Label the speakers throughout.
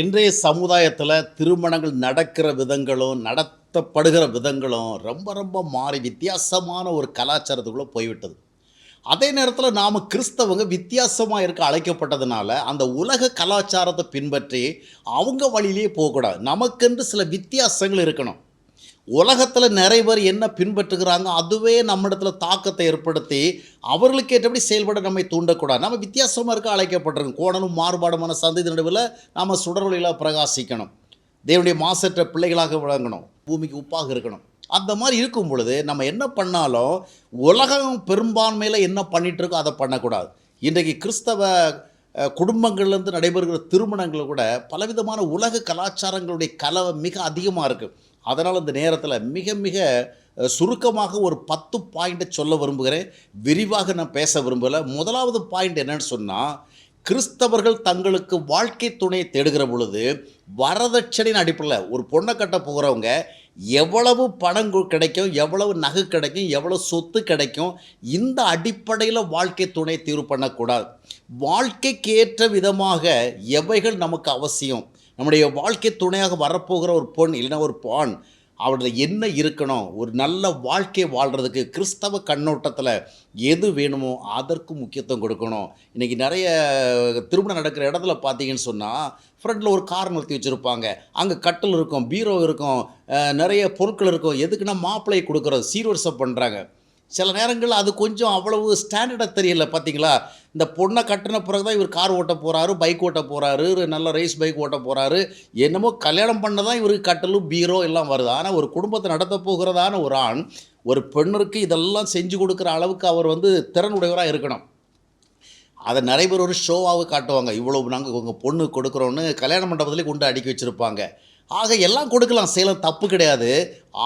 Speaker 1: இன்றைய சமுதாயத்தில் திருமணங்கள் நடக்கிற விதங்களும் நடத்தப்படுகிற விதங்களும் ரொம்ப ரொம்ப மாறி வித்தியாசமான ஒரு கலாச்சாரத்துக்குள்ளே போய்விட்டது. அதே நேரத்தில் நாம் கிறிஸ்தவங்க வித்தியாசமாக இருக்க அழைக்கப்பட்டதுனால அந்த உலக கலாச்சாரத்தை பின்பற்றி அவங்க வழியிலேயே போகக்கூடாது. நமக்கென்று சில வித்தியாசங்கள் இருக்கணும். உலகத்தில் நிறைய பேர் என்ன பின்பற்றுகிறாங்க அதுவே நம்மிடத்துல தாக்கத்தை ஏற்படுத்தி அவர்களுக்கு ஏற்றபடி செயல்பட நம்மை தூண்டக்கூடாது. நம்ம வித்தியாசமாக இருக்க அழைக்கப்பட்டிருக்கோம். கோணலும் மாறுபாடுமான சந்ததி நடுவில் நாம் சுடரொளியில் பிரகாசிக்கணும். தேவனுடைய மாசற்ற பிள்ளைகளாக விளங்கணும். பூமிக்கு உப்பாக இருக்கணும். அந்த மாதிரி இருக்கும் பொழுது நம்ம என்ன பண்ணாலும் உலகம் பெரும்பான்மையில் என்ன பண்ணிகிட்ருக்கோ இருக்கோ அதை பண்ணக்கூடாது. இன்றைக்கு கிறிஸ்தவ குடும்பங்கள்லேருந்து நடைபெறுகிற திருமணங்கள் கூட பலவிதமான உலக கலாச்சாரங்களுடைய கலவை மிக அதிகமாக இருக்குது அதனால் இந்த நேரத்தில் மிக மிக சுருக்கமாக ஒரு பத்து பாயிண்ட்டை சொல்ல விரும்புகிறேன். விரிவாக நான் பேச விரும்பலை. முதலாவது பாயிண்ட் என்னன்னு சொன்னால் கிறிஸ்தவர்கள் தங்களுக்கு வாழ்க்கை துணையை தேடுகிற பொழுது வரதட்சணையின் அடிப்படையில் ஒரு பொண்ணை கட்ட போகிறவங்க எவ்வளவு பணம் கிடைக்கும் எவ்வளவு நகை கிடைக்கும் எவ்வளவு சொத்து கிடைக்கும் இந்த அடிப்படையில் வாழ்க்கை துணை தீர்வு பண்ணக்கூடாது. வாழ்க்கைக்கு ஏற்ற விதமாக எவைகள் நமக்கு அவசியம்? நம்முடைய வாழ்க்கை துணையாக வரப்போகிற ஒரு பொண் இல்லைன்னா ஒரு பான் அவரோட என்ன இருக்கணும் ஒரு நல்ல வாழ்க்கை வாழ்கிறதுக்கு கிறிஸ்தவ கண்ணோட்டத்தில் எது வேணுமோ அதற்கு முக்கியத்துவம் கொடுக்கணும். இன்றைக்கி நிறைய திருமணம் நடக்கிற இடத்துல பார்த்தீங்கன்னு சொன்னால் ஃப்ரண்டில் ஒரு கார் நிறுத்தி வச்சுருப்பாங்க. அங்கே கட்டில் இருக்கும் பீரோ இருக்கும் நிறைய பொருட்கள் இருக்கும். எதுக்குன்னா மாப்பிள்ளையை கொடுக்குறது சீர்வரிசை பண்ணுறாங்க சில நேரங்களில் அது கொஞ்சம் அவ்வளவு ஸ்டாண்டர்டாக தெரியல பார்த்தீங்களா இந்த பொண்ணை கட்டின பிறகு தான் இவர் கார் ஓட்ட போகிறாரு பைக் ஓட்ட போகிறாரு நல்ல ரேஸ் பைக் ஓட்ட போகிறாரு என்னமோ கல்யாணம் பண்ண தான் இவருக்கு கட்டலும் பீரோ எல்லாம் வருது. ஆனால் ஒரு குடும்பத்தை நடத்த போகிறதான ஒரு ஆண் ஒரு பெண்ணிற்கு இதெல்லாம் செஞ்சு கொடுக்குற அளவுக்கு அவர் வந்து திறனுடையவராக இருக்கணும். அதை நிறைய பேர் ஒரு ஷோவாக காட்டுவாங்க. இவ்வளோ நாங்கள் உங்கள் பொண்ணு கொடுக்குறோன்னு கல்யாண மண்டபத்துலேயே கொண்டு அடுக்கி வச்சுருப்பாங்க. ஆக எல்லாம் கொடுக்கலாம் சேலம் தப்பு கிடையாது.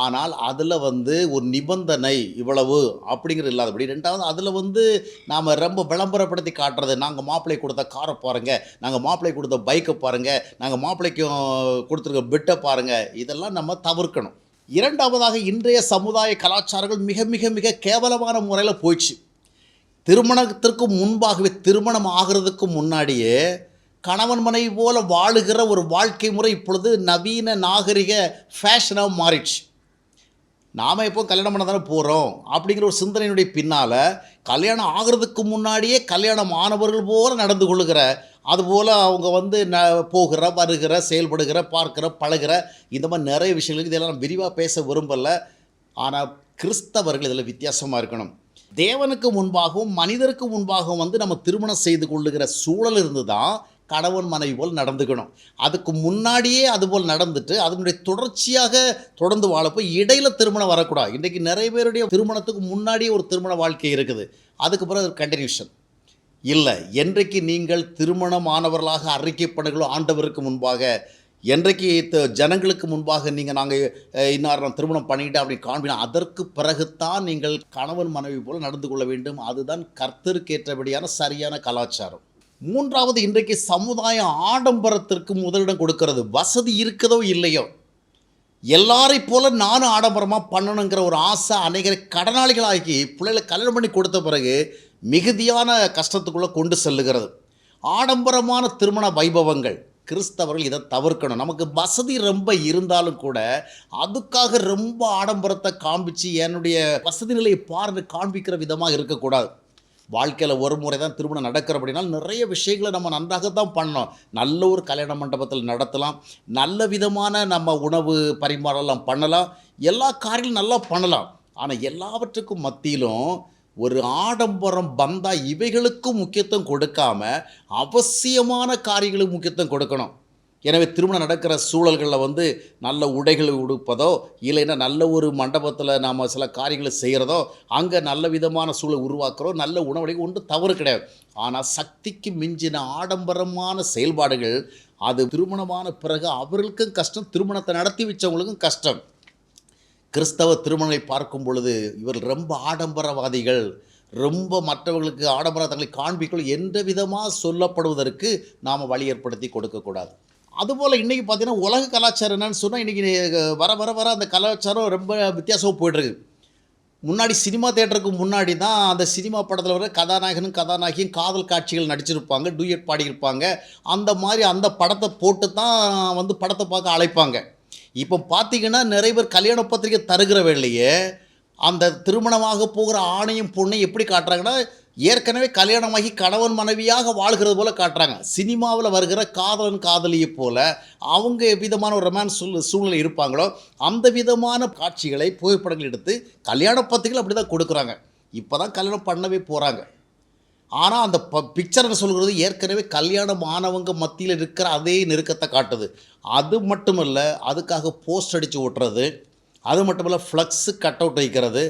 Speaker 1: ஆனால் அதில் வந்து ஒரு நிபந்தனை இவ்வளவு அப்படிங்கிறது இல்லாதபடி ரெண்டாவது அதில் வந்து நாம் ரொம்ப விளம்பரப்படுத்தி காட்டுறது நாங்கள் மாப்பிள்ளை கொடுத்த காரை பாருங்கள் நாங்கள் மாப்பிள்ளை கொடுத்த பைக்கை பாருங்கள் நாங்கள் மாப்பிள்ளைக்கும் கொடுத்துருக்க பெட்டை பாருங்கள் இதெல்லாம் நம்ம தவிர்க்கணும். இரண்டாவதாக இன்றைய சமுதாய கலாச்சாரங்கள் மிக மிக மிக கேவலமான முறையில் போயிடுச்சு. திருமணத்திற்கு முன்பாகவே திருமணம் ஆகிறதுக்கு முன்னாடியே கணவன் மனைவி போல வாழுகிற ஒரு வாழ்க்கை முறை இப்பொழுது நவீன நாகரிக ஃபேஷனாக மாறிடுச்சு. நாம் எப்போ கல்யாணம் பண்ண தானே போகிறோம் அப்படிங்கிற ஒரு சிந்தனையினுடைய பின்னால் கல்யாணம் ஆகிறதுக்கு முன்னாடியே கல்யாணம் ஆனவர்கள் போல நடந்து கொள்ளுகிற அதுபோல் அவங்க வந்து ந போகிற வருகிற செயல்படுகிற பார்க்கிற பழகுற இந்த மாதிரி நிறைய விஷயங்களுக்கு இதெல்லாம் நான் விரிவாக பேச விரும்பலை. ஆனால் கிறிஸ்தவர்கள் இதில் வித்தியாசமாக இருக்கணும். தேவனுக்கு முன்பாகவும் மனிதருக்கு முன்பாகவும் வந்து நம்ம திருமணம் செய்து கொள்ளுகிற சூழல் இருந்து தான் கணவன் மனைவி போல் நடந்துக்கணும். அதுக்கு முன்னாடியே அதுபோல் நடந்துட்டு அதனுடைய தொடர்ச்சியாக தொடர்ந்து வாழப்போ இடையில திருமணம் வரக்கூடாது. இன்றைக்கி நிறைய பேருடைய திருமணத்துக்கு முன்னாடியே ஒரு திருமண வாழ்க்கை இருக்குது. அதுக்கு பிறகு கண்டினியூஷன் இல்லை என்றைக்கு நீங்கள் திருமணமானவர்களாக அறிக்கைப்படுகளோ ஆண்டவருக்கு முன்பாக என்றைக்கு த- ஜனங்களுக்கு முன்பாக நீங்கள் நாங்கள் இன்னார் நான் திருமணம் பண்ணிக்கிட்டேன் அப்படின்னு காண்பினா அதற்கு பிறகுத்தான் நீங்கள் கணவன் மனைவி போல் நடந்து கொள்ள வேண்டும். அதுதான் கர்த்தருக்கேற்றபடியான சரியான கலாச்சாரம். மூன்றாவது இன்றைக்கு சமுதாயம் ஆடம்பரத்திற்கு முதலிடம் கொடுக்கிறது. வசதி இருக்கதோ இல்லையோ? எல்லாரை போல நானும் ஆடம்பரமாக பண்ணணுங்கிற ஒரு ஆசை அநேகரை கடனாளிகளாகி பிள்ளைகளை கல்யாணம் பண்ணி கொடுத்த பிறகு மிகுதியான கஷ்டத்துக்குள்ளே கொண்டு செல்லுகிறது. ஆடம்பரமான திருமண வைபவங்கள். கிறிஸ்தவர்கள் இதை தவிர்க்கணும். நமக்கு வசதி ரொம்ப இருந்தாலும் கூட அதுக்காக ரொம்ப ஆடம்பரத்தை காண்பிச்சு என்னுடைய வசதி நிலையை பாருன்னு காண்பிக்கிற விதமாக இருக்கக்கூடாது. வாழ்க்கையில் ஒரு முறை தான் திருமணம் நடக்கிற அப்படின்னா நிறைய விஷயங்களை நம்ம நன்றாக தான் பண்ணோம். நல்ல ஒரு கல்யாண மண்டபத்தில் நடத்தலாம். நல்ல விதமான நம்ம உணவு பரிமாறலாம் பண்ணலாம். எல்லா காரியங்களும் நல்லா பண்ணலாம். ஆனால் எல்லாவற்றுக்கும் மத்தியிலும் ஒரு ஆடம்பரம் பந்தா இவைகளுக்கும் முக்கியத்துவம் கொடுக்காம அவசியமான காரியங்களுக்கு முக்கியத்துவம் கொடுக்கணும். எனவே திருமணம் நடக்கிற சூழல்களில் வந்து நல்ல உடைகளை உடுப்பதோ இல்லைன்னா நல்ல ஒரு மண்டபத்தில் நாம் சில காரியங்களை செய்கிறதோ அங்கே நல்ல விதமான சூழலை உருவாக்குறோம் நல்ல உணவடை ஒன்று தவறு கிடையாது. ஆனால் சக்திக்கு மிஞ்சின ஆடம்பரமான செயல்பாடுகள் அது திருமணமான பிறகு அவர்களுக்கும் கஷ்டம் திருமணத்தை நடத்தி வச்சவங்களுக்கும் கஷ்டம். கிறிஸ்தவ திருமணங்களை பார்க்கும் பொழுது இவர்கள் ரொம்ப ஆடம்பரவாதிகள் ரொம்ப மற்றவர்களுக்கு ஆடம்பர தங்களை காண்பிக்கொள் எந்த விதமாக சொல்லப்படுவதற்கு நாம் வழி ஏற்படுத்தி கொடுக்கக்கூடாது. அதுபோல் இன்றைக்கி பார்த்தீங்கன்னா உலக கலாச்சாரம் என்னன்னு சொன்னால் இன்றைக்கி வர வர வர அந்த கலாச்சாரம் ரொம்ப வித்தியாசமாக போய்ட்டுருக்கு. முன்னாடி சினிமா தேட்டருக்கு முன்னாடி தான் அந்த சினிமா படத்தில் வர கதாநாயகனும் கதாநாயகியும் காதல் காட்சிகள் நடிச்சிருப்பாங்க டூயட் பாடியிருப்பாங்க. அந்த மாதிரி அந்த படத்தை போட்டு தான் வந்து படத்தை பார்க்க அழைப்பாங்க. இப்போ பார்த்தீங்கன்னா நிறைய பேர் கல்யாண பத்திரிக்கை தருகிற வேலையே அந்த திருமணமாக போகிற ஆணையும் பொண்ணையும் எப்படி காட்டுறாங்கன்னா ஏற்கனவே கல்யாணமாகி கணவன் மனைவியாக வாழ்கிறது போல காட்டுறாங்க. சினிமாவில் வருகிற காதலன் காதலியை போல அவங்க விதமான ஒரு ரொமான்ஸ் சூழ் சூழ்நிலை இருப்பாங்களோ அந்த விதமான காட்சிகளை புகைப்படங்கள் எடுத்து கல்யாண பத்திரிகள் அப்படி தான் கொடுக்குறாங்க. இப்போ தான் கல்யாணம் பண்ணவே போகிறாங்க ஆனால் அந்த ப பிக்சர்னு சொல்கிறது ஏற்கனவே கல்யாணம் ஆனவங்க மத்தியில் இருக்கிற அதே நெருக்கத்தை காட்டுது. அது மட்டுமல்ல அதுக்காக போஸ்ட் அடித்து ஓட்டுறது அது மட்டுமல்ல ஃப்ளக்ஸு கட் அவுட் வைக்கிறது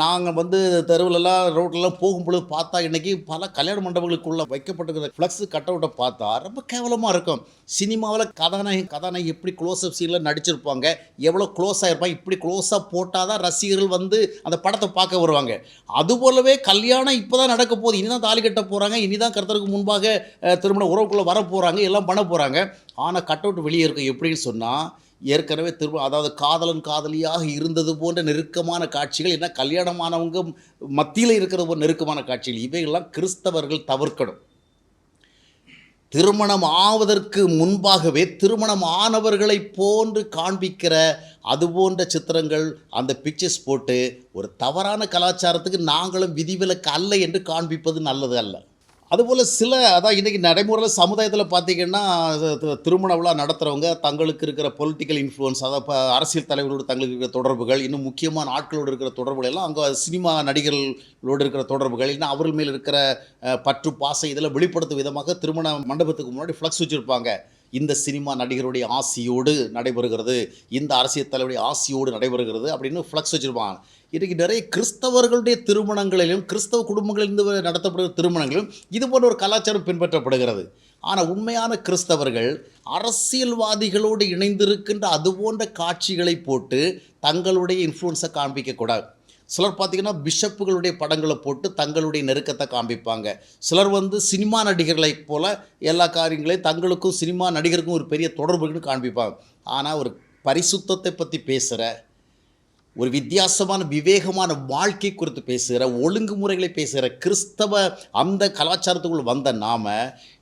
Speaker 1: நாங்கள் வந்து தெருவுலலாம் ரோட்லலாம் போகும்பொழுது பார்த்தா இன்றைக்கி பல கல்யாண மண்டபங்களுக்குள்ளே வைக்கப்பட்டிருக்கிற ஃப்ளக்ஸு கட் அவுட்டை பார்த்தா ரொம்ப கேவலமாக இருக்கும். சினிமாவில் கதாநாயகி கதாநாயகி எப்படி க்ளோஸ்அப் சீனில் நடிச்சிருப்பாங்க எவ்வளோ க்ளோஸாக இருப்பாங்க இப்படி க்ளோஸாக போட்டால் தான் ரசிகர்கள் வந்து அந்த படத்தை பார்க்க வருவாங்க. அதுபோலவே கல்யாணம் இப்போ தான் நடக்க போகுது. இனி தான் தாலி கட்ட போகிறாங்க இனி தான் கருத்தருக்கு முன்பாக திருமண உறவுக்குள்ளே வர போகிறாங்க எல்லாம் பண்ண போகிறாங்க ஆனால் கட் அவுட் வெளியே இருக்கும் எப்படின்னு சொன்னால் ஏற்கனவே திரும்ப அதாவது காதலன் காதலியாக இருந்தது போன்ற நெருக்கமான காட்சிகள் என்ன கல்யாணமானவங்க மத்தியில் இருக்கிற ஒரு நெருக்கமான காட்சிகள் இவையெல்லாம் கிறிஸ்தவர்கள் தவிர்க்கணும். திருமணம் ஆவதற்கு முன்பாகவே திருமணம் ஆனவர்களை போன்று காண்பிக்கிற அது போன்ற சித்திரங்கள் அந்த பிக்சர்ஸ் போட்டு ஒரு தவறான கலாச்சாரத்துக்கு நாங்களும் விதிவிலக்கு அல்ல என்று காண்பிப்பது நல்லது அல்ல. அதுபோல் சில அதான் இன்றைக்கி நடைமுறையில் சமுதாயத்தில் பார்த்தீங்கன்னா திருமண விழா நடத்துகிறவங்க தங்களுக்கு இருக்கிற பொலிட்டிக்கல் இன்ஃப்ளூயன்ஸ் அதாவது இப்போ அரசியல் தலைவர்களோடு தங்களுக்கு இருக்கிற தொடர்புகள் இன்னும் முக்கியமான ஆட்களோடு இருக்கிற தொடர்புகள் எல்லாம் அங்கே சினிமா நடிகர்களோடு இருக்கிற தொடர்புகள் இன்னும் அவர்கள் மேல் இருக்கிற பற்று பாசை இதெல்லாம் வெளிப்படுத்தும் விதமாக திருமண மண்டபத்துக்கு முன்னாடி ஃப்ளக்ஸ் வச்சுருப்பாங்க. இந்த சினிமா நடிகருடைய ஆசியோடு நடைபெறுகிறது இந்த அரசியல் தலைவருடைய ஆசியோடு நடைபெறுகிறது அப்படின்னு ஃப்ளக்ஸ் வச்சுருப்பாங்க. இன்றைக்கி நிறைய கிறிஸ்தவர்களுடைய திருமணங்களிலும் கிறிஸ்தவ குடும்பங்களிலிருந்து நடத்தப்படுகிற திருமணங்களிலும் இது போன்ற ஒரு கலாச்சாரம் பின்பற்றப்படுகிறது. ஆனால் உண்மையான கிறிஸ்தவர்கள் அரசியல்வாதிகளோடு இணைந்திருக்கின்ற அது போன்ற காட்சிகளை போட்டு தங்களுடைய இன்ஃப்ளூன்ஸை காண்பிக்கக்கூடாது சிலர் பார்த்திங்கன்னா பிஷப்புகளுடைய படங்களை போட்டு தங்களுடைய நெருக்கத்தை காண்பிப்பாங்க. சிலர் வந்து சினிமா நடிகர்களைப் போல் எல்லா காரியங்களையும் தங்களுக்கும் சினிமா நடிகருக்கும் ஒரு பெரிய தொடர்புன்னு காண்பிப்பாங்க. ஆனால் ஒரு பரிசுத்தத்தை பற்றி பேசுகிற ஒரு வித்தியாசமான விவேகமான வாழ்க்கை குறித்து பேசுகிற ஒழுங்குமுறைகளை பேசுகிற கிறிஸ்தவ அந்த கலாச்சாரத்துக்குள் வந்த நாம்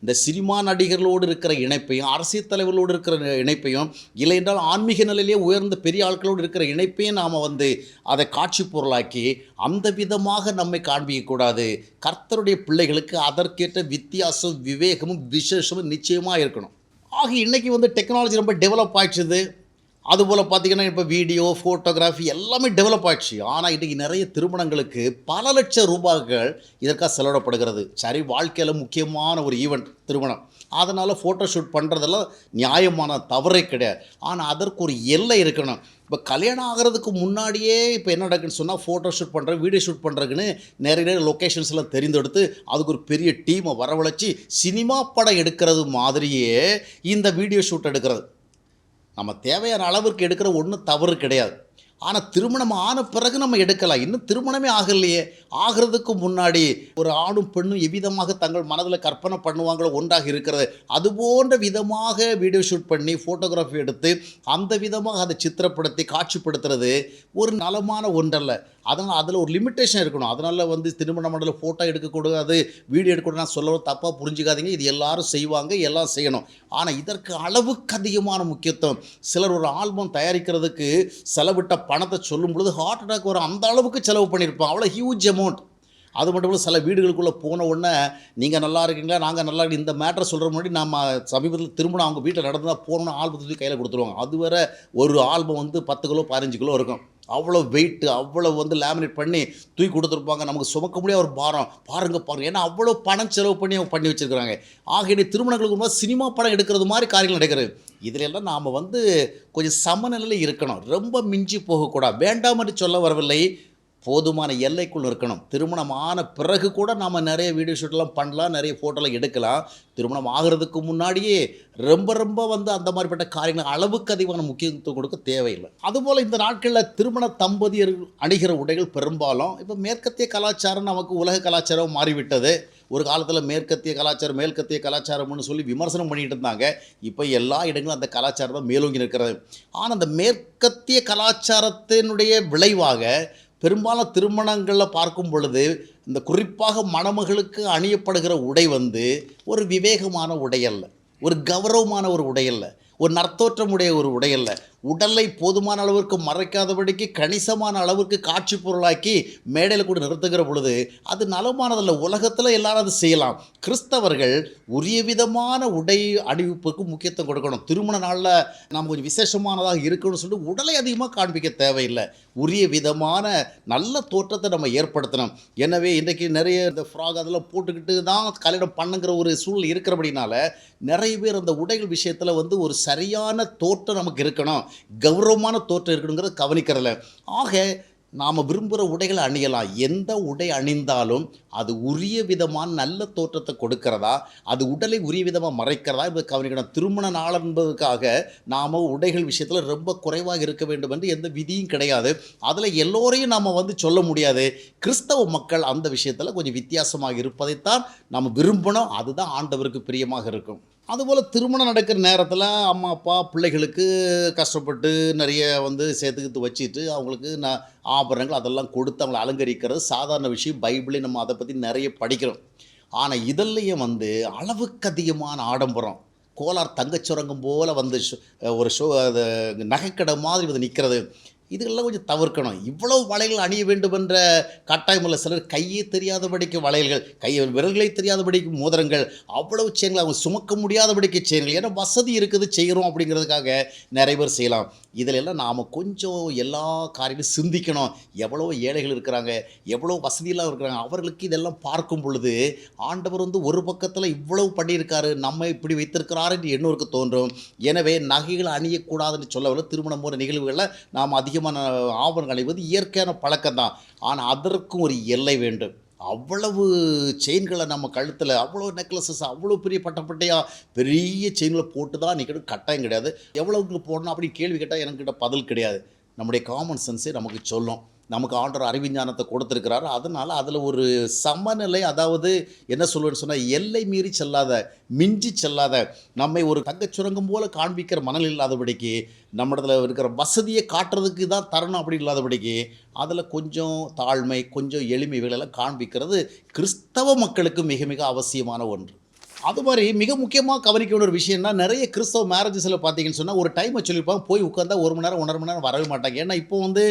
Speaker 1: இந்த சினிமா நடிகர்களோடு இருக்கிற இணைப்பையும் அரசியல் தலைவர்களோடு இருக்கிற இணைப்பையும் இல்லை என்றால் ஆன்மீக நிலையிலே உயர்ந்த பெரிய ஆட்களோடு இருக்கிற இணைப்பையும் நாம் வந்து அதை காட்சி பொருளாக்கி அந்த விதமாக நம்மை காண்பிக்கக்கூடாது கர்த்தருடைய பிள்ளைகளுக்கு அதற்கேற்ற வித்தியாசம் விவேகமும் விசேஷமும் நிச்சயமாக இருக்கணும். ஆக இன்றைக்கி வந்து டெக்னாலஜி ரொம்ப டெவலப் ஆயிடுச்சுது. அதுபோல் பார்த்தீங்கன்னா இப்போ வீடியோ ஃபோட்டோகிராஃபி எல்லாமே டெவலப் ஆயிடுச்சு. ஆனால் இன்றைக்கி நிறைய திருமணங்களுக்கு பல லட்சம் ரூபாய்கள் இதற்காக செலவிடப்படுகிறது. சரி வாழ்க்கையில் முக்கியமான ஒரு ஈவெண்ட் திருமணம். அதனால் ஃபோட்டோ ஷூட் பண்ணுறதெல்லாம் நியாயமான தவறே கிடையாது. ஆனால் அதற்கு ஒரு எல்லை இருக்கணும். இப்போ கல்யாணம் ஆகிறதுக்கு முன்னாடியே இப்போ என்ன நடக்குன்னு சொன்னால் ஃபோட்டோ ஷூட் பண்ணுற வீடியோ ஷூட் பண்ணுறதுக்குன்னு நிறைய நிறைய லொக்கேஷன்ஸ் எல்லாம் தெரிந்தெடுத்து அதுக்கு ஒரு பெரிய டீமை வரவழைச்சி சினிமா படம் எடுக்கிறது மாதிரியே இந்த வீடியோ ஷூட் எடுக்கிறது. நம்ம தேவையான அளவிற்கு எடுக்கிற ஒன்றும் தவறு கிடையாது. ஆனால் திருமணம் ஆன பிறகு நம்ம எடுக்கலாம். இன்னும் திருமணமே ஆகலையே. ஆகிறதுக்கு முன்னாடி ஒரு ஆணும் பெண்ணும் எவ்விதமாக தங்கள் மனதில் கற்பனை பண்ணுவாங்களோ ஒன்றாக இருக்கிறது. அது போன்ற விதமாக வீடியோ ஷூட் பண்ணி ஃபோட்டோகிராஃபி எடுத்து அந்த விதமாக அதை சித்திரப்படுத்தி காட்சிப்படுத்துறது ஒரு நலமான ஒன்றல்ல. அதனால் அதில் ஒரு லிமிட்டேஷன் இருக்கணும். அதனால் வந்து திருமண மண்டல ஃபோட்டோ எடுக்கக்கூடாது வீடியோ எடுக்கக்கூடாது நான் சொல்ல தப்பாக புரிஞ்சுக்காதீங்க. இது எல்லாரும் செய்வாங்க எல்லாம் செய்யணும். ஆனால் இதற்கு அளவுக்கு அதிகமான முக்கியத்துவம். சிலர் ஒரு ஆல்பம் தயாரிக்கிறதுக்கு செலவிட்ட பணத்தை சொல்லும் பொழுது ஹார்ட் அட்டாக் வரும். அந்த அளவுக்கு செலவு பண்ணியிருப்பாங்க. அவ்வளோ ஹியூஜ் அமௌண்ட் அது மட்டும் இல்லை சில வீடுகளுக்குள்ளே போன உடனே நீங்கள் நல்லா இருக்கீங்களா? நாங்கள் நல்லா இருக்கு இந்த மேட்டரை சொல்கிற முன்னாடி நம்ம சமீபத்தில் திருமணம் அவங்க வீட்டில் நடந்தால் போனோம்னா ஆல்பத்தை தூக்கி கையில் கொடுத்துருவாங்க. அது வேற ஒரு ஆல்பம் வந்து பத்து கிலோ பதினஞ்சு கிலோ இருக்கும். அவ்வளோ வெயிட்டு அவ்வளோ வந்து லேமினேட் பண்ணி தூக்கி கொடுத்துருப்பாங்க. நமக்கு சுமக்க முடியாத ஒரு பாரம். பாருங்க பாருங்கள் ஏன்னா அவ்வளோ பணம் செலவு பண்ணி அவங்க பண்ணி வச்சுருக்காங்க ஆகிய திருமணங்களுக்கு முன்னாடி சினிமா படம் எடுக்கிறது மாதிரி காரியங்கள் நடக்கிறது. இதிலெல்லாம் நாம் வந்து கொஞ்சம் சமநிலையில் இருக்கணும். ரொம்ப மிஞ்சி போகக்கூடாது. வேண்டாம் என்று சொல்ல வரவில்லை. போதுமான எல்லைக்குள் இருக்கணும். திருமணம் ஆன பிறகு கூட நாம் நிறைய வீடியோ ஷூட்லாம் பண்ணலாம் நிறைய ஃபோட்டோலாம் எடுக்கலாம். திருமணம் ஆகிறதுக்கு முன்னாடியே ரொம்ப ரொம்ப வந்து அந்த மாதிரிப்பட்ட காரியங்கள் அளவுக்கு அதிகமான முக்கியத்துவம் கொடுக்க தேவையில்லை. அதுபோல் இந்த நாட்களில் திருமண தம்பதியர் அணிகிற உடைகள் பெரும்பாலும் இப்போ மேற்கத்திய கலாச்சாரம் நமக்கு உலக கலாச்சாரம் மாறிவிட்டது. ஒரு காலத்தில் மேற்கத்திய கலாச்சாரம் மேற்கத்திய கலாச்சாரம்னு சொல்லி விமர்சனம் பண்ணிட்டு இருந்தாங்க. இப்போ எல்லா இடங்களும் அந்த கலாச்சாரம் தான் மேலோங்கி நிற்கிறது. ஆனால் அந்த மேற்கத்திய கலாச்சாரத்தினுடைய விளைவாக பெரும்பாலும் திருமணங்களில் பார்க்கும் பொழுது இந்த குறிப்பாக மணமகளுக்கு அணியப்படுகிற உடை வந்து ஒரு விவேகமான உடை அல்ல ஒரு கௌரவமான ஒரு உடை அல்ல ஒரு நர்த்தோற்றமுடைய ஒரு உடை அல்ல. உடலை போதுமான அளவிற்கு மறைக்காதபடிக்கு கணிசமான அளவிற்கு காட்சி பொருளாக்கி மேடையில் கூட நிறுத்துகிற பொழுது அது நலமானதல்ல. உலகத்தில் எல்லாரும் அது செய்யலாம். கிறிஸ்தவர்கள் உரிய விதமான உடை அணிவிப்புக்கு முக்கியத்துவம் கொடுக்கணும். திருமண நாளில் நாம் கொஞ்சம் விசேஷமானதாக இருக்கணும்னு சொல்லிட்டு உடலை அதிகமாக காண்பிக்க தேவையில்லை. உரிய விதமான நல்ல தோற்றத்தை நம்ம ஏற்படுத்தணும். எனவே இன்றைக்கு நிறைய இந்த ஃப்ராக் அதெல்லாம் போட்டுக்கிட்டு தான் கல்யாணம் பண்ணுங்கிற ஒரு சூழல் இருக்கிறபடினால நிறைய பேர் அந்த உடைகள் விஷயத்தில் வந்து ஒரு சரியான தோற்றம் நமக்கு இருக்கணும். கௌரவமான தோற்றம் இருக்கணுங்கிறத கவனிக்கிறதில்ல ஆக நாம் விரும்புகிற உடைகளை அணியலாம். எந்த உடை அணிந்தாலும் அது உரிய விதமான நல்ல தோற்றத்தை கொடுக்கிறதா? அது உடலை உரிய விதமாக மறைக்கிறதா? இப்போ கவனிக்கணும். திருமண நாள் என்பதற்காக நாம் உடைகள் விஷயத்தில் ரொம்ப குறைவாக இருக்க வேண்டும் என்று எந்த விதியும் கிடையாது. அதில் எல்லோரையும் நாம் வந்து சொல்ல முடியாது. கிறிஸ்தவ மக்கள் அந்த விஷயத்தில் கொஞ்சம் வித்தியாசமாக இருப்பதைத்தான் நாம் விரும்பணும். அதுதான் ஆண்டவருக்கு பிரியமாக இருக்கும். அதுபோல் திருமணம் நடக்கிற நேரத்தில் அம்மா அப்பா பிள்ளைகளுக்கு கஷ்டப்பட்டு நிறைய வந்து சேர்த்துக்கிட்டு வச்சுட்டு அவங்களுக்கு நான் ஆபரணங்கள் அதெல்லாம் கொடுத்து அவங்களை அலங்கரிக்கிறது சாதாரண விஷயம். பைபிளே நம்ம அதை பற்றி நிறைய படிக்கிறோம். ஆனால் இதெல்லையும் வந்து அளவுக்கு அதிகமான ஆடம்பரம். கோலார் தங்கச் சுரங்கம் போல் வந்து ஷோ- ஒரு ஷோ அது நகைக்கடை மாதிரி வந்து நிற்கிறது இதுகளெல்லாம் கொஞ்சம் தவிர்க்கணும். இவ்வளவு வளையல் அணிய வேண்டும் என்ற கட்டாயமுள்ள சிலர் கையே தெரியாதபடிக்கு வளையல்கள் கை விரல்களை தெரியாதபடிக்கு மோதிரங்கள் அவ்வளவு செயல்கள் அவங்க சுமக்க முடியாதபடிக்கு செயல்கள் ஏன்னா வசதி இருக்குது செய்கிறோம் அப்படிங்கிறதுக்காக நிறைய பேர் செய்யலாம். இதிலெல்லாம் நாம் கொஞ்சம் எல்லா காரியங்களும் சிந்திக்கணும். எவ்வளோ ஏழைகள் இருக்கிறாங்க எவ்வளோ வசதியெல்லாம் இருக்கிறாங்க அவர்களுக்கு இதெல்லாம் பார்க்கும் பொழுது ஆண்டவர் வந்து ஒரு பக்கத்தில் இவ்வளவு பண்ணியிருக்காரு நம்ம இப்படி வைத்திருக்கிறாரு என்று எண்ணூருக்கு தோன்றும். எனவே நகைகள் அணியக்கூடாதுன்னு சொல்லவில்லை. திருமணம் போன்ற நிகழ்வுகளில் நாம் அதிகமான ஆவணம் அணிவது இயற்கையான பழக்கம்தான். ஆனால் அதற்கும் ஒரு எல்லை வேண்டும். அவ்வளவு செயின்களை நம்ம கழுத்தில் அவ்வளோ நெக்லஸஸ் அவ்வளோ பெரிய பட்டப்பட்டையாக பெரிய செயின்களை போட்டு தான் நிற்கணும் கட்டாயம் கிடையாது. எவ்வளவுக்கு போடணும் அப்படின்னு கேள்வி கேட்டால் எனக்கிட்ட பதில் கிடையாது. நம்முடைய காமன் சென்ஸே நமக்கு சொல்லும். நமக்கு ஆண்டவர் அறிவிஞானத்தை கொடுத்துருக்கிறாரு. அதனால் அதில் ஒரு சமநிலை அதாவது என்ன சொல்லுவேன்னு சொன்னால் எல்லை மீறி செல்லாத மிஞ்சி செல்லாத நம்மை ஒரு தங்கச் சுரங்கம் போல் காண்பிக்கிற மணல் இல்லாதபடிக்கு நம்மிடத்துல இருக்கிற வசதியை காட்டுறதுக்கு தான் தரணும் அப்படி இல்லாதபடிக்கு அதில் கொஞ்சம் தாழ்மை கொஞ்சம் எளிமை இவைகளெல்லாம் காண்பிக்கிறது கிறிஸ்தவ மக்களுக்கு மிக மிக அவசியமான ஒன்று. அது மாதிரி மிக முக்கியமாக கவனிக்க வேண்டிய ஒரு விஷயம்னா நிறைய கிறிஸ்தவ மேரேஜஸில் பார்த்தீங்கன்னு சொன்னால் ஒரு டைமை சொல்லியிருப்பாங்க போய் உட்காந்தா ஒரு மணி நேரம் ஒன்றரை மணி நேரம் வரவே மாட்டாங்க. ஏன்னா இப்போ வந்து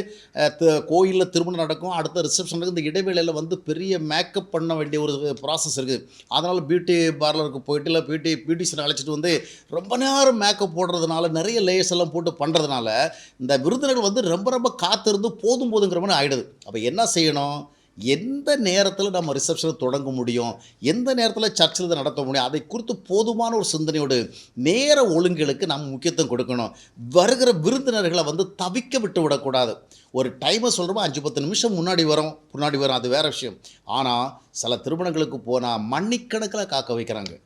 Speaker 1: கோயிலில் திருமணம் நடக்கும் அடுத்த ரிசப்ஷன் இந்த இடைவேளையில் வந்து பெரிய மேக்கப் பண்ண வேண்டிய ஒரு ப்ராசஸ் இருக்குது. அதனால் பியூட்டி பார்லருக்கு போயிட்டு இல்லை பியூட்டி பியூட்டிஷியன் அழைச்சிட்டு வந்து ரொம்ப நேரம் மேக்கப் போடுறதுனால நிறைய லேயர்ஸ் எல்லாம் போட்டு பண்ணுறதுனால இந்த விருந்தினர்கள் வந்து ரொம்ப ரொம்ப காத்திருந்து போதும் போதுங்கிற மாதிரி ஆகிடுது அப்போ என்ன செய்யணும்? எந்த நேரத்தில் நம்ம ரிசப்ஷனை தொடங்க முடியும்? எந்த நேரத்தில் சர்ச்சில் இதை நடத்த முடியும்? அதை குறித்து போதுமான ஒரு சிந்தனையோடு நேர ஒழுங்குகளுக்கு நம்ம முக்கியத்துவம் கொடுக்கணும். வருகிற விருந்தினர்களை வந்து தவிக்க விட்டு விடக்கூடாது. ஒரு டைமை சொல்கிறோமோ அஞ்சு பத்து நிமிஷம் முன்னாடி வரும். முன்னாடி வரும். அது வேறு விஷயம். ஆனால் சில திருமணங்களுக்கு போனால் மண்ணிக்கணக்கில் காக்க வைக்கிறாங்க.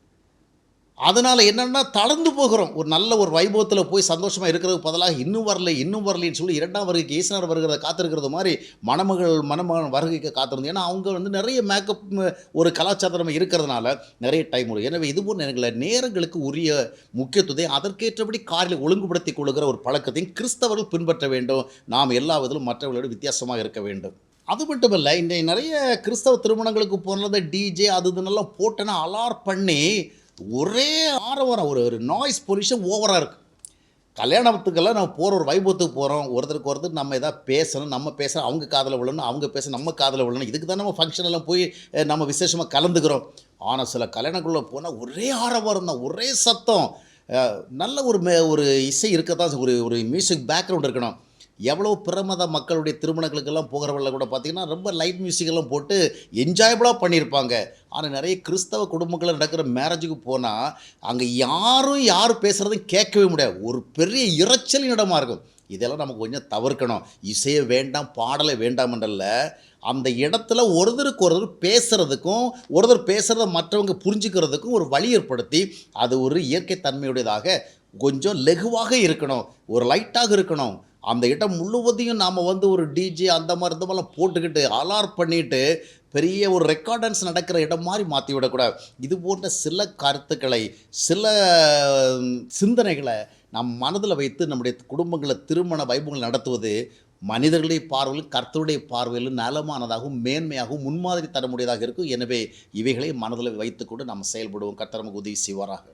Speaker 1: அதனால் என்னென்னா தளர்ந்து போகிறோம். ஒரு நல்ல ஒரு வைபவத்தில் போய் சந்தோஷமாக இருக்கிறதுக்கு பதிலாக இன்னும் வரல இன்னும் வரலைன்னு சொல்லி இரண்டாம் வருகைக்கு ஈஸ்வரர் வருகிறத காத்திருக்கிறது மாதிரி மணமகள் மணமகன் வருகைக்கு காத்திருந்து ஏன்னா அவங்க வந்து நிறைய மேக்கப் ஒரு கலாச்சாரம் இருக்கிறதுனால நிறைய டைம் வரும் எனவே இது போன்ற நேரங்களுக்கு உரிய முக்கியத்துவத்தை அதற்கேற்றபடி காரில் ஒழுங்குபடுத்தி கொள்கிற ஒரு பழக்கத்தையும் கிறிஸ்தவர்கள் பின்பற்ற வேண்டும். நாம் எல்லா விதத்திலும் மற்றவர்களோடு வித்தியாசமாக இருக்க வேண்டும். அது மட்டும் இல்லை இன்றைய நிறைய கிறிஸ்தவ திருமணங்களுக்கு போனது டிஜே அது இதுன்னெல்லாம் போட்டேன்னா அலார் பண்ணி ஒரே ஆரவாரம் ஒரு ஒரு நாய்ஸ் பொல்யூஷன் ஓவராக இருக்குது கல்யாணத்துக்கெல்லாம் நம்ம போகிற ஒரு வைபவத்துக்கு போகிறோம் ஒருத்தருக்கு ஒருத்தர் நம்ம எதாவது பேசணும் நம்ம பேச அவங்க காதில் விழணும் அவங்க பேச நம்ம காதில் விழணும். இதுக்கு தான் நம்ம ஃபங்க்ஷன் எல்லாம் போய் நம்ம விசேஷமாக கலந்துக்கிறோம். ஆனால் சில கல்யாணக்குள்ளே போனால் ஒரே ஆரவாரம் தான் ஒரே சத்தம். நல்ல ஒரு மே ஒரு இசை இருக்க தான் ஒரு ஒரு மியூசிக் பேக்ரவுண்ட் இருக்கணும். எவ்வளோ பிரமத மக்களுடைய திருமணங்களுக்கெல்லாம் போகிறவங்கள கூட பார்த்திங்கன்னா ரொம்ப லைட் மியூசிக்கெல்லாம் போட்டு என்ஜாயபுளாக பண்ணியிருப்பாங்க. ஆனால் நிறைய கிறிஸ்தவ குடும்பங்களில் நடக்கிற மேரேஜுக்கு போனால் அங்கே யாரும் யார் பேசுகிறதும் கேட்கவே முடியாது. ஒரு பெரிய இரைச்சலின் இடமா இருக்கும். இதெல்லாம் நமக்கு கொஞ்சம் தவிர்க்கணும். இசையை வேண்டாம் பாடலை வேண்டாம் என்றல்ல. அந்த இடத்துல ஒருத்தருக்கு ஒருத்தர் பேசுகிறதுக்கும் ஒருத்தர் பேசுகிறத மற்றவங்க புரிஞ்சுக்கிறதுக்கும் ஒரு வழி ஏற்படுத்தி அது ஒரு இயற்கை தன்மையுடையதாக கொஞ்சம் லெகுவாக இருக்கணும். ஒரு லைட்டாக இருக்கணும். அந்த இடம் முழுவதையும் நாம் வந்து ஒரு டிஜே அந்த மாதிரி இந்த மாதிரிலாம் போட்டுக்கிட்டு அலார் பண்ணிட்டு பெரிய ஒரு ரெக்கார்டன்ஸ் நடக்கிற இடம் மாதிரி மாற்றி விடக்கூடாது. இது போன்ற சில கருத்துக்களை சில சிந்தனைகளை நம் மனதில் வைத்து நம்முடைய குடும்பங்களை திருமண வைபவங்கள் நடத்துவது மனிதர்களுடைய பார்வையிலும் கர்த்தருடைய பார்வையிலும் நலமானதாகவும் மேன்மையாகவும் முன்மாதிரி தர முடியதாக இருக்கும். எனவே இவைகளை மனதில் வைத்துக்கொண்டு நாம் செயல்படுவோம். கர்த்தர் நமக்கு உதவி செய்வாராக.